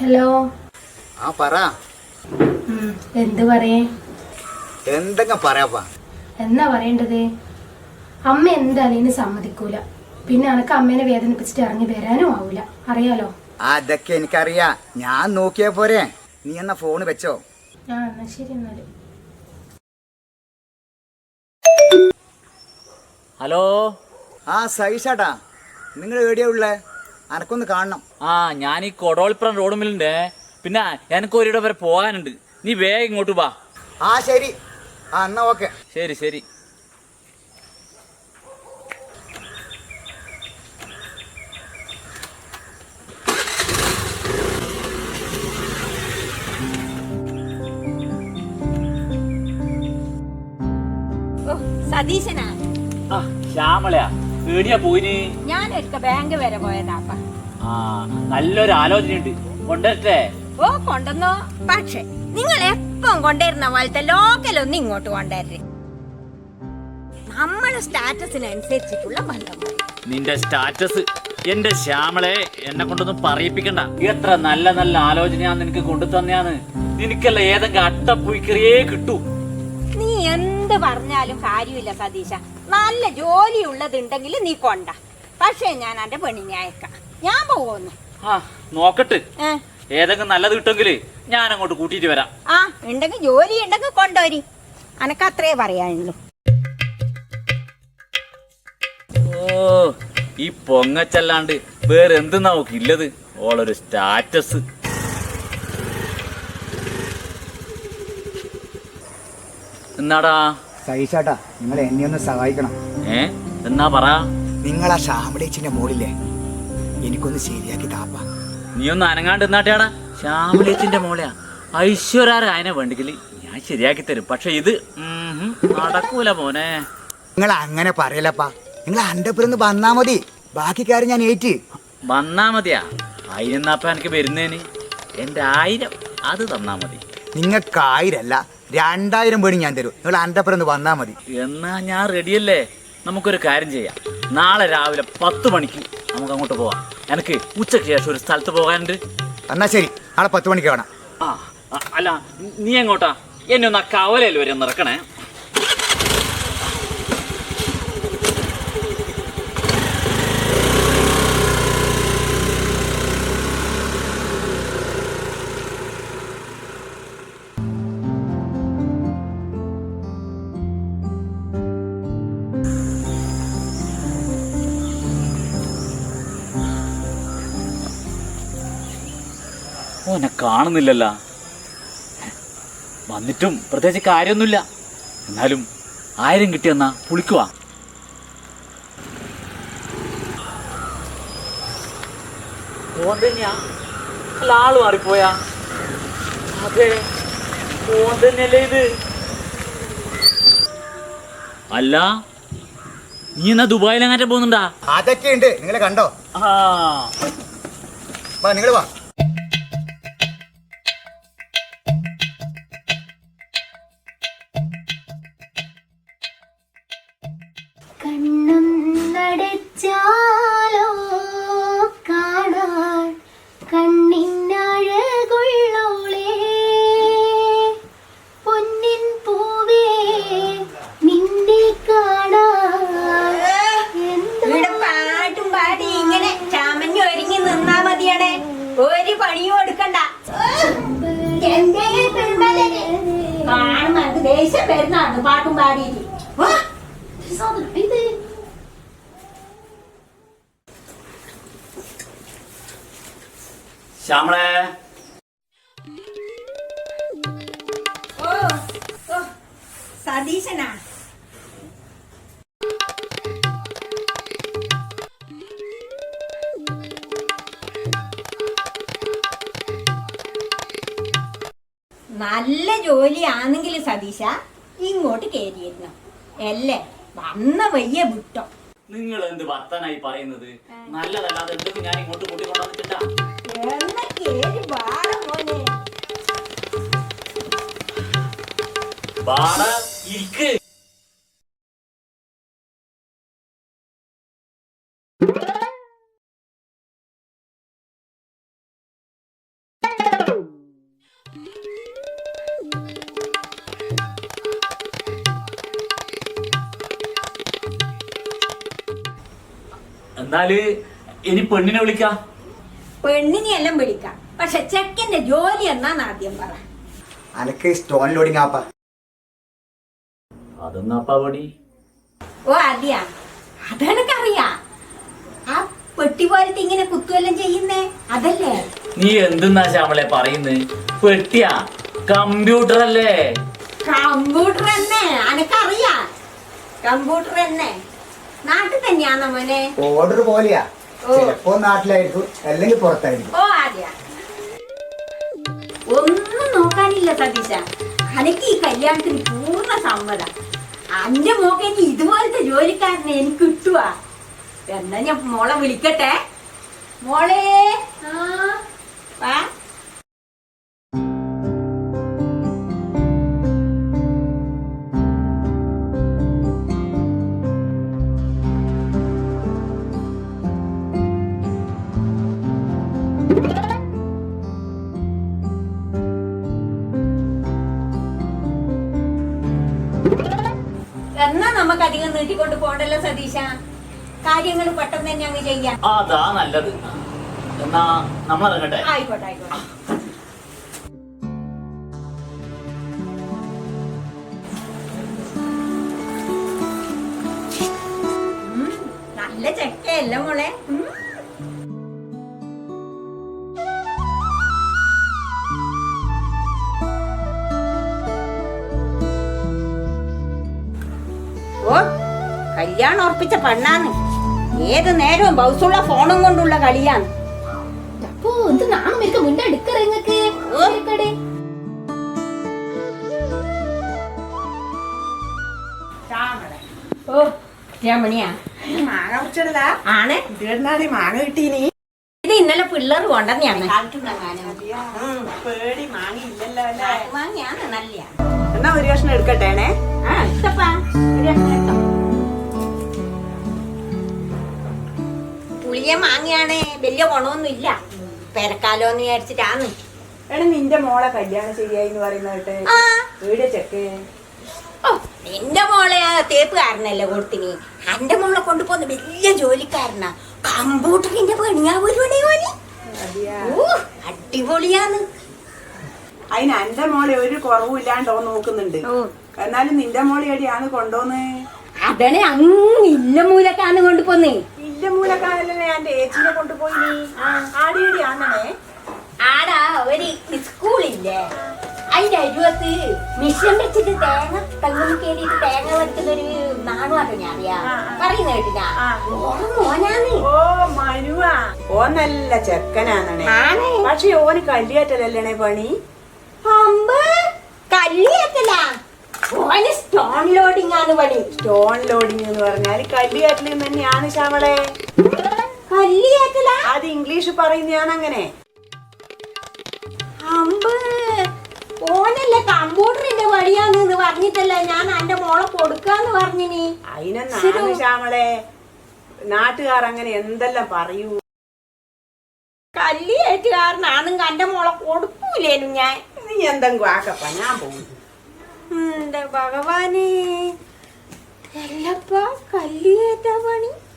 Hello. ആ പറ. എന്ത് പറയേ? എന്തെങ്കിലും പറയാപ്പാ എന്നാ പറയേണ്ടത്? അമ്മ എന്തായാലും സമ്മതിക്കൂല. പിന്നെ അനക്ക് അമ്മേനെ വേദനിപ്പിച്ചിട്ട് ഇറങ്ങി വരാനും ആവൂല. അറിയാലോ? അതൊക്കെ എനിക്കറിയാ. ഞാൻ നോക്കിയാ പോരെ. നീ എന്നാ ഫോൺ വെച്ചോ? ആ എന്നാ ശരി എന്നാൽ. ഹലോ? ആ സൈഷാട്ടാ നിങ്ങൾ എവിടെയാ ഉള്ളേ? അനക്കൊന്ന് കാണണം. ആ ഞാൻ ഈ കൊടോളിപ്പുറം റോഡ് മില്ലുണ്ട് പിന്നെ എനിക്ക് ഒരിടം വരെ പോകാനുണ്ട്. നീ വേഗം ഇങ്ങോട്ട് വാ. ആ ശരി. ആ എന്നാ ഓക്കെ. ശരി ശരി. ഓ, സതീശനാ. ആ ശ്യാമളയാ. പേടിയാ പോയിന്. ഞാൻ ഒരിക്ക ബാങ്ക് വരെ പോയതാപ്പ ആ നല്ലൊരു ആലോചനയുണ്ട്. കൊണ്ടുവരട്ടെ? ഓ കൊണ്ടുവന്നോ. പക്ഷെ നിങ്ങൾ എപ്പം കൊണ്ടുവരുന്ന പോലത്തെ ലോക്കലൊന്നും ഇങ്ങോട്ട് കൊണ്ടുവരരുത്. നമ്മളെ സ്റ്റാറ്റസിനനുസരിച്ചിട്ടുള്ള ബന്ധം. മതി. നിന്റെ സ്റ്റാറ്റസ് എന്റെ ശ്യാമളെ എന്നെ കൊണ്ടൊന്നും പറയിപ്പിക്കണ്ട. എത്ര നല്ല നല്ല ആലോചനയാണ് നിനക്ക് കൊണ്ടു തന്നെയാന്ന് നിനക്കല്ല ഏതെങ്കിലും അട്ടപ്പുയിക്കറിയേ കിട്ടൂ. എന്ത് പറഞ്ഞാലും കാര്യമില്ല സതീശ. നല്ല ജോലി ഉള്ളതുണ്ടെങ്കിൽ നീ കൊണ്ട. പക്ഷേ ഞാൻ എന്റെ പെണ്ണിനെ അയക്കാം. ഞാൻ പോകുന്നു ആ നോക്കട്ട്. ഏതെങ്കിലും നല്ലത് കിട്ടുമെങ്കിൽ ഞാൻ അങ്ങോട്ട് കൂട്ടിയിട്ട് വരാം. ആ ഉണ്ടെങ്കിൽ ജോലി ഉണ്ടെങ്കിൽ കൊണ്ടുവരി. അനക്ക് അത്രേ പറയാനുള്ളൂ. ഓ ഈ പൊങ്ങച്ചല്ലാണ്ട് വേറെ എന്തെന്നാ ഇല്ലത്? ഓളൊരു സ്റ്റാറ്റസ്. എന്നാടാ? സഹിച്ചാട്ടാ നിങ്ങൾ എന്നെ ഒന്ന് സഹായിക്കണം. ഏ? എന്നാ പറ. നിങ്ങൾ ആ ശ്യാമളേച്ചിന്റെ മോളില്ലേ? എനിക്കൊന്ന് ശരിയാക്കി താപ്പ. നീ ഒന്ന് അനങ്ങാണ്ട് എന്നാട്ടേടാ ശ്യാമലേച്ചിന്റെ മോളെയാ. ഐശ്വര്യ അതിനെ വേണ്ടെങ്കിൽ ഞാൻ ശരിയാക്കി തരും. പക്ഷെ ഇത് നടക്കൂല മോനെ. നിങ്ങൾ അങ്ങനെ പറയലപ്പാ. നിങ്ങൾ അണ്ടപ്പുറന്ന് വന്നാ മതി. ബാക്കി കാര്യം ഞാൻ ഏറ്റ്. വന്നാ മതിയാ. അതിനെന്നാപ്പ എനിക്ക് വരുന്നേന്. എന്റെ ആയിരം അത് തന്നാ മതി. നിങ്ങൾക്ക് ആയിരല്ല രണ്ടായിരം പേടി ഞാൻ തരും. നിങ്ങൾ എന്റെ അപ്പുറം വന്നാൽ മതി. എന്നാ ഞാൻ റെഡിയല്ലേ? നമുക്കൊരു കാര്യം ചെയ്യാം. നാളെ രാവിലെ പത്ത് മണിക്ക് നമുക്ക് അങ്ങോട്ട് പോവാം. എനിക്ക് ഉച്ചയ്ക്ക് ശേഷം ഒരു സ്ഥലത്ത് പോകാനുണ്ട്. എന്നാ ശരി. നാളെ പത്ത് മണിക്ക് വേണം ആ അല്ല നീ എങ്ങോട്ടാ? എന്നെ ഒന്ന് ആ കവലയിൽ വരെ ഒന്ന് ഇറക്കണേ. ഓനെ കാണുന്നില്ലല്ല. വന്നിട്ടും പ്രത്യേകിച്ച് കാര്യമൊന്നുമില്ല. എന്നാലും ആയിരം കിട്ടിയെന്നാ പുളിക്കുവാ ഓൻ തന്നെയാ അല്ല ആൾ മാറിപ്പോയാ? അതെ ഓൻ തന്നെയല്ലേ ഇത്? അല്ല നീ എന്നാ ദുബായിലെങ്ങാറ്റ പോകുന്നുണ്ടാ? അതൊക്കെ ഉണ്ട് നിങ്ങളെ കണ്ടോ? ആ. വാ നിങ്ങൾ വാ. നടച്ചാലോ കാണാൻ കണ്ണിനഴകുള്ളോളേ പൊന്നിൻ പൂവേ നിന്നെ കാണാൻ ഇവിടെ പാട്ടും പാടി ഇങ്ങനെ ചാമഞ്ഞു ഒരുങ്ങി നിന്നാ ഒരു പണിയും എടുക്കണ്ട. എനിക്ക് ദേഷ്യം വരുന്നാണ് പാട്ടും പാടിയിട്ട് വാ. ഇത് ശ്യാമളെ. ഓ, ഓ, സതീശനാ. നല്ല ജോലിയാണെങ്കിൽ സതീശ ഇങ്ങോട്ട് കയറിയിരുന്നു അല്ലേ? വന്ന വയ്യ വിട്ടോ നിങ്ങൾ എന്ത് വർത്തനായി പറയുന്നത്? നല്ലതല്ലാതെ എന്തൊക്കെ ഞാൻ ഇങ്ങോട്ട് കൂട്ടിക്കൊണ്ടുവന്നിട്ടില്ല. എന്നാൽ ഇനി പെണ്ണിനെ വിളിക്ക? പെണ്ണിനെ എല്ലാം വിളിക്കാം. പക്ഷെ ചെക്കന്റെ ജോലി എന്നാന്ന് ആദ്യം പറ. അനക്ക് സ്റ്റോൺ ലോഡിങ് ആപ്പാ അതൊന്നാപ്പാ പണി? ഓ അതിയാ അതെനക്കറിയാ ആ പെട്ടി പോലത്തെ ഇങ്ങനെ കുത്തുവെല്ലാം ചെയ്യുന്നേ അതല്ലേ? നീ എന്തെന്നാ ശ്യാമളെ പറയുന്നത് പെട്ടിയാ. കമ്പ്യൂട്ടർ അല്ലേ കമ്പ്യൂട്ടർ തന്നെ അനക്കറിയാ. കമ്പ്യൂട്ടർ തന്നെ നാട്ടിൽ തന്നെയാണോ മോനെ? ഓർഡർ പോലെയാ. ചിലപ്പോ നാട്ടിലായിരിക്കും അല്ലെങ്കിൽ പുറത്തായിരിക്കും. ഓ ആദ്യ ഒന്നും നോക്കാനില്ല സതീശ. അനക്ക് ഈ കല്യാണത്തിന് പൂർണ സമ്മതം. അന്റെ മോക്കേക്ക് ഇതുപോലത്തെ ജോലിക്കാരനെ എനിക്ക് കിട്ടുവാ. എന്നാ ഞാൻ മോളെ വിളിക്കട്ടെ. മോളെ. വാ നീട്ടിക്കൊണ്ട് പോണ്ടല്ലോ സതീശ. കാര്യങ്ങൾ പെട്ടെന്ന് തന്നെ അങ്ങ് ചെയ്യാം. അതാ നല്ലത്. എന്നാ നമ്മൾ ഇറങ്ങട്ടെ ആയിക്കോട്ടെ. ആയിക്കോട്ടെ നല്ല ചെക്കയല്ല മോളെ? കല്യാണം ഉറപ്പിച്ച പെണ്ണാന്ന്. ഏത് നേരവും ബൗസുള്ള ഫോണും കൊണ്ടുള്ള കളിയാണ്. അപ്പോ എന്ത് നാണം ഇരിക്കും മുന്നേ എടുക്കറ. ഓ. രമണിയാ? മാങ്ങ ആണ്. മാങ്ങ കിട്ടീനി. ഇത് ഇന്നലെ പിള്ളേർ കൊണ്ടെന്നാണ് പേടി മാങ്ങ ഇല്ലല്ലോ അല്ലേ? വാങ്ങിയാണ് നല്ലയാണ്. എന്നാ ഒരു കഷ്ണം എടുക്കട്ടേണേ. വലിയ ഗുണമൊന്നും ഇല്ല പെരക്കാലോന്ന് വിചാരിച്ചിട്ടാണ് എടാ നിന്റെ മോളെ കല്യാണം ശരിയായി എന്ന് പറയുന്ന കേട്ട് വീട് ചെക്ക്. ഓ നിന്റെ മോളെ ആ തേപ്പുകാരനല്ലേ കൊടുത്തിനി? എന്റെ മോളെ കൊണ്ടുപോകുന്ന വലിയ ജോലിക്കാരനാ. കമ്പ്യൂട്ടറിന്റെ പണിയാ ഒരു പണി ഓ അടിപൊളിയാന്ന് അതിന് എന്റെ മോളെ ഒരു കുറവും ഇല്ലാണ്ടോ നോക്കുന്നുണ്ട്. എന്നാലും നിന്റെ മോളെ എടിയാണ് കൊണ്ടോന്ന് അതണേ അങ്ങ് ഇല്ല മൂലക്കാന്ന് കൊണ്ടുപോന്നേ ഇല്ല മൂലക്കാരല്ലേ ഞാൻ ഏച്ചിനെ കൊണ്ടുപോയി നീ? ആടിയടി ആന്നണേ ആടാ ഒരു സ്കൂളില്ലേ? അതിന്റെ അരുവത്ത് മിഷൻ വെച്ചിട്ട് തേങ്ങ തങ്ങും കയറിയിട്ട് തേങ്ങ വെക്കുന്ന ഒരു നാണുവാട്ടോ ഞാൻ അറിയാ. പറയുന്ന കേട്ടില്ല ഓ മനുവാ ഓ നല്ല ചെക്കനാണേ. പക്ഷെ ഓന് കല്ലിയാറ്റലല്ലേ പണി? അമ്പേ ഓന് സ്റ്റോൺ ലോഡിംഗ് ആണ് പണി. സ്റ്റോൺ ലോഡിംഗ് എന്ന് പറഞ്ഞാൽ കല്ലിയാറ്റൽ തന്നെയാണ് ശ്യാമളെ. കല്ലിയത്തല അത് ഇംഗ്ലീഷ് പറയുന്നതാണ് അങ്ങനെ. അമ്പ്. ഓനല്ലേ കമ്പ്യൂട്ടറിന്റെ പണിയാന്ന് പറഞ്ഞിട്ടല്ല ഞാൻ എന്റെ മോളെ കൊടുക്കാന്ന് പറഞ്ഞിനി. അതിനെന്നാണ് ശ്യാമളെ. നാട്ടുകാർ അങ്ങനെ എന്തെല്ലാം പറയൂ? കല്ലിയേറ്റുകാരനാണെങ്കിൽ എന്റെ മോളെ കൊടുക്കൂലേനു ഞാൻ. നീ എന്തെങ്കിലും ആക്കപ്പ ഞാൻ പോകും എന്റെ ഭഗവാനെ. എല്ലപ്പ കല്ലിയേറ്റ പണി.